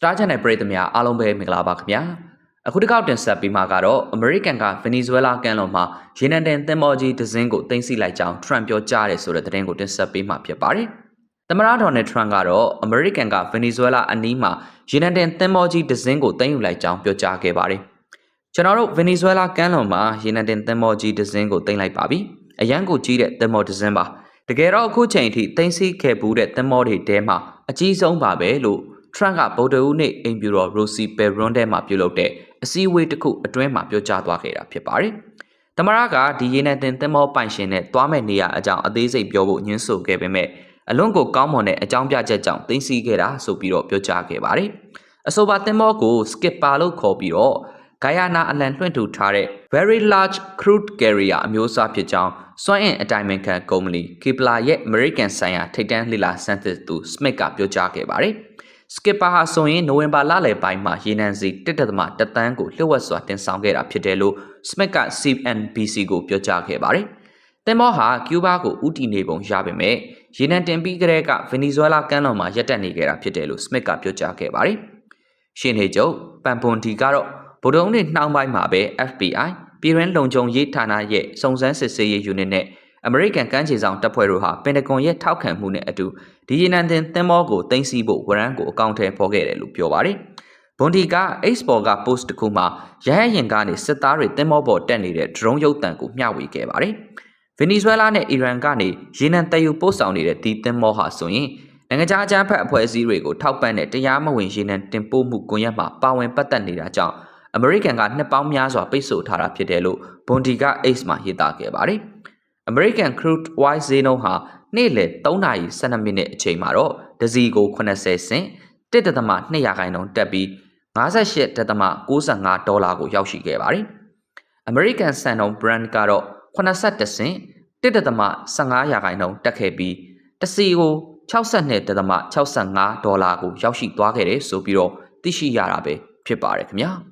Star Channel ပရိသတ်များအားလုံးပဲမင်္ဂလာပါခင်ဗျာအခုတစ်ခေါက်တင်ဆက်ပေးမှာကတော့ American က Venezuela ကမ်းလွန်မှာရေနံတင်သင်္ဘောကြီးတစ်စင်းကိုတင်စီလိုက်ကြောင်း Trump ပြောကြားတယ်ဆိုတဲ့သတင်းကိုတင်ဆက်ပေးမှာဖြစ်ပါတယ်သမ္မတဒေါ်နယ်ထရန့်ကတော့ American က Venezuela အနီးမှာရေနံတင်သင်္ဘောကြီးတစ်စင်းကိုတင်ယူလိုက်ကြောင်းပြောကြားခဲ့ပါတယ်ကျွန်တော်တို့ Venezuela ကမ်းလွန်မှာရေနံတင်သင်္ဘောကြီးတစ်စင်းကိုတင်လိုက်ပါပြီအရန်ကိုကြီးတဲ့သင်္ဘောတစ်စင်းပါတကယ်တော့အခုချိန်ထိတင်စီခဲ့ဘူးတဲ့သင်္ဘောတွေထဲမှာအကြီးဆုံးပါပဲလို့ Trump ကဗုဒ္ဓဦးနေ့အိမ်ပြူတော် Rosie Perron ထဲမှာပြုလုပ်တဲ့အစည်းအဝေးတစ်ခုအတွင်းမှာပြောကြားသွားခဲ့တာဖြစ်ပါတယ်။တမရကဒီရေနံတင်သင်္ဘောပိုင်ရှင်နဲ့တွားမဲ့နေရအကြောင်းအသေးစိတ်ပြောဖို့ညှင်းဆိုခဲ့ပေမဲ့အလွန်ကိုကောင်းမွန်တဲ့အကြောင်းပြချက်ကြောင့်သိသိခဲ့တာဆိုပြီးတော့ပြောကြားခဲ့ပါတယ်။အဆိုပါသင်္ဘောကို skipper လို့ခေါ်ပြီးတော့ဂိုင်ယာနာအလံလွှင့်ထူထားတဲ့ Very Large Crude Carrier အမျိုးအစားဖြစ်ကြောင်းစွမ်းအင်အတိုင်းအမြန်ခံကုမ္ပဏီ Kepler ရဲ့ American ဆိုင်ရာထိပ်တန်းလေလာစမ်းသစ်သူ Smith ကပြောကြားခဲ့ပါတယ်။ Skipper ဟာဆိုရင်နိုဝင်ဘာလလယ်ပိုင်းမှာရေနံစီ1.1တန်းကိုလျှို့ဝှက်စွာတင်ဆောင်ခဲ့တာဖြစ်တယ်လို့ Smith က CNBC ကိုပြောကြားခဲ့ပါတယ်။တင်မောဟာကျူးဘားကိုဥတီနေပုံရပေမဲ့ရေနံတင်ပြီးကတည်းကဗင်နီဇွဲလားကမ်းလွန်မှာရပ်တန့်နေခဲ့တာဖြစ်တယ်လို့ Smith ကပြောကြားခဲ့ပါတယ်။ရှင်းနေချုပ်ပန်ပွန်တီကတော့ဗိုလ်တုံးတွေနှောင်းပိုင်းမှာပဲ FBI ပြည်ရင်းလုံခြုံရေးဌာနရဲ့စုံစမ်းစစ်ဆေးရေးယူနစ်နဲ့ အမေရိကန်ကမ်းခြေဆောင်တပ်ဖွဲ့တို့ဟာပင်တဂွန်ရဲ့ထောက်ခံမှုနဲ့အတူဒီရေနံတင်သင်္ဘောကိုတင်စီဖို့ဝရမ်းကိုအကောင့်ထဲပေါ်ခဲ့တယ်လို့ပြောပါတယ်။ဘွန်ဒီက Export က post တစ်ခုမှာရဟတ်ယာဉ်ကနေစစ်သားတွေသင်္ဘောပေါ်တက်နေတဲ့ drone ရုပ်သံကိုမျှဝေခဲ့ပါတယ်။ဗင်နီဇွဲလားနဲ့အီရန်ကနေရေနံတည်ယူပို့ဆောင်နေတဲ့ဒီသင်္ဘောဟာဆိုရင်နိုင်ငံခြားအကြမ်းဖက်အဖွဲ့အစည်းတွေကိုထောက်ပံ့တဲ့တရားမဝင်ရေနံတင်ပို့မှုကွန်ရက်မှာပါဝင်ပတ်သက်နေတာကြောင့်အမေရိကန်ကနှစ်ပေါင်းများစွာပိတ်ဆို့ထားတာဖြစ်တယ်လို့ဘွန်ဒီက Ace မှာရေးသားခဲ့ပါတယ်။ American crude oil ဈေးနှုန်းဟာနေ့လယ်3:12မိနစ်အချိန်မှာတော့ဒဇီကို80စင်1.2ရာခိုင်နှုန်းတက်ပြီး58.95ဒေါ်လာကိုရောက်ရှိခဲ့ပါတယ်။ American စံနှုန်း brand ကတော့81စင်1.15ရာခိုင်နှုန်းတက်ခဲ့ပြီးတစီကို62.65ဒေါ်လာကိုရောက်ရှိသွားခဲ့တယ်ဆိုပြီးတော့သိရှိရတာပဲဖြစ်ပါတယ်ခင်ဗျာ။